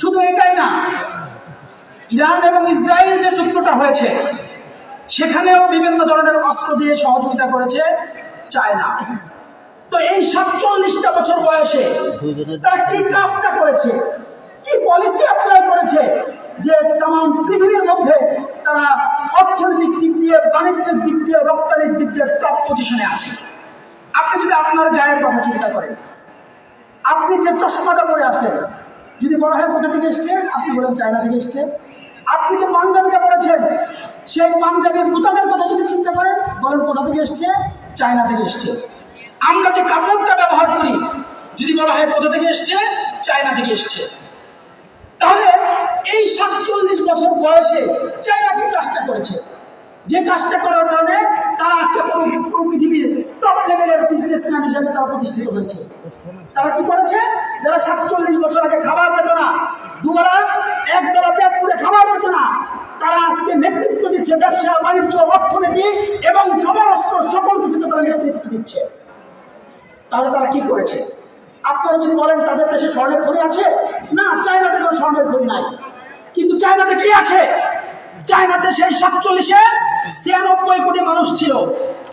শুধু এটাই না, ইরান এবং ইসরায়েল যে হয়েছে, সেখানেও বিভিন্ন ধরনের অস্ত্র দিয়ে সহযোগিতা করেছে চায়না তো এই সাতচল্লিশটা বছর বয়সে তারা কি কাজটা করেছে? কি পলিসি অ্যাপ্লাই করেছে? যে তাম পৃথিবীর মধ্যে তারা অর্থনৈতিক দিক দিয়ে, বাণিজ্যের দিক দিয়ে, রপ্তানির দিক দিয়ে টপ পজিশনে আছে। আপনি যদি আপনার গায়ের কথা চিন্তা করেন আপনি যে চশমাটা পরে আসেন যদি বলা হয় কোথা থেকে এসছে? আপনি বলেন চায়না থেকে এসছে। আপনি যে পাঞ্জাবিটা পরেছেন, সেই পাঞ্জাবির বোতামের কথা যদি চিন্তা করেন, বলেন কোথা থেকে এসছে? চায়না থেকে এসছে। আমরা যে কাপড়টা ব্যবহার করি, যদি বলা হয় কোথা থেকে এসছে? চায়না থেকে এসছে। তাহলে এই সাতচল্লিশ বছর বয়সে চায়না কি কাজটা করেছে? যে কাজটা করার কারণে তারা আজকে পুরো পৃথিবীর টপ লেভেলের বিজনেসম্যান হিসেবে তারা প্রতিষ্ঠিত হয়েছে। তারা কি করেছে? যারা সাতচল্লিশ বছর আগে খাবার পেত না, দুবেলা এক বেলা পেট পুরে খাবার পেত না, তারা আজকে নেতৃত্ব দিচ্ছে ব্যবসা, বাণিজ্য, অর্থনীতি এবং সমরস্ত্র সকল কিছুতে তারা নেতৃত্ব দিচ্ছে। তাহলে তারা কি করেছে? আপনারা যদি বলেন, তাদের দেশে স্বর্ণের খনি আছে? না, চায়নাতে কোনো স্বর্ণের খনি নাই। কিন্তু চায়নাতে কি আছে? চায়নাতে সেই সাতচল্লিশে ছিয়ানব্বই কোটি মানুষ ছিল।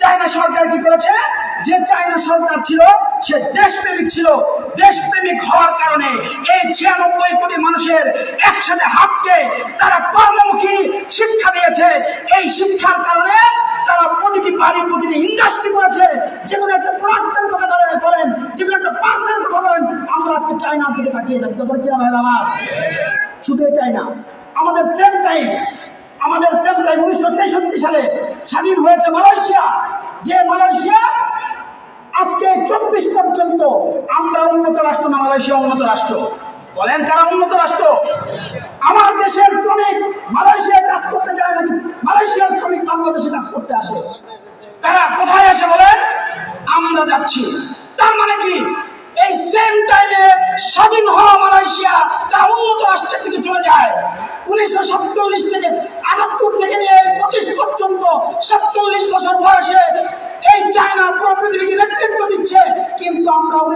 চায়না সরকার কি করেছে? যে চায়না সরকার ছিল, সে দেশপ্রেমিক ছিল। দেশপ্রেমিক হওয়ার কারণে এই ছিয়ানব্বই কোটি মানুষের একসাথে হাতকে তারা কর্মমুখী শিক্ষা দিয়েছে। এই শিক্ষার কারণে তারা প্রতিটি বাড়ি, প্রতিটি ইন্ডাস্ট্রি করেছে। যে কোনো একটা প্রোডাক্টের কথা বলেন যে কোনো একটা পার্সেল কথা বলেন, আমরা আজকে চায়নার দিকে তাকিয়ে থাকি। কথা কিনা ভাই আমার? শুধু এটাই না। আমাদের সেম টাইম আমাদের সেম টাইম উনিশশো তেষট্টি সালে স্বাধীন হয়েছে মালয়েশিয়া। যে মালয়েশিয়া আজকে চব্বিশ পর্যন্ত আমরা উন্নত রাষ্ট্র না, মালয়েশিয়া উন্নত রাষ্ট্র। বলেন কারা উন্নত রাষ্ট্র? আমার দেশের শ্রমিক মালয়েশিয়ায় কাজ করতে চায় নাকি মালয়েশিয়ার শ্রমিক বাংলাদেশে কাজ করতে আসে? তারা কোথায় আসে বলেন? আমরা যাচ্ছি। তার মানে কি? এই সেম টাইমে স্বাধীন হওয়া মালয়েশিয়া তারা উন্নত রাষ্ট্রের দিকে চলে যায়। উনিশশো সাতচল্লিশ থেকে আটাত্তর থেকে নিয়ে পঁচিশ পর্যন্ত সাতচল্লিশ বছর বয়সে এই চায়না পুরো পৃথিবীকে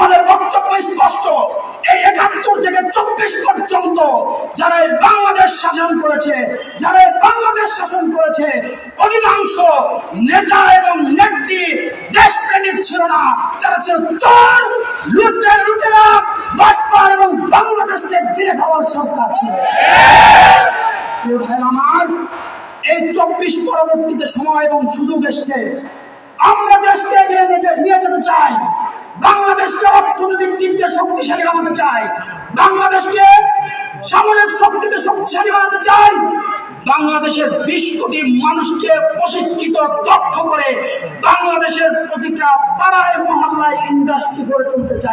আমাদের বক্তব্য স্পষ্ট। এই একাত্তর থেকে চব্বিশ পর্যন্ত যারা বাংলাদেশ শাসন করেছে, যারা বাংলাদেশ শাসন করেছে, অধিকাংশ নেতা এবং নেত্রী দেশপ্রেমিক ছিল না। তারা ছিল চোর, লুটে লুটেরা, বাটপার এবং বাংলাদেশকে ঘিরে খাওয়ার সরকার ছিল। আমার, এই চব্বিশ পরবর্তীতে সময় এবং সুযোগ এসছে। আমরা দেশকে নিয়ে যেতে চাই। বাংলাদেশকে অর্থনৈতিক দিক শক্তিশালী বানাতে চাই। বাংলাদেশকে সামরিক শক্তিতে শক্তিশালী বানাতে চাই। বাংলাদেশের বিশ কোটি মানুষকে প্রশিক্ষিত, দক্ষ করে বাংলাদেশের প্রতিটা পাড়ায়, মহল্লায় ইন্ডাস্ট্রি গড়ে তুলতে চাই।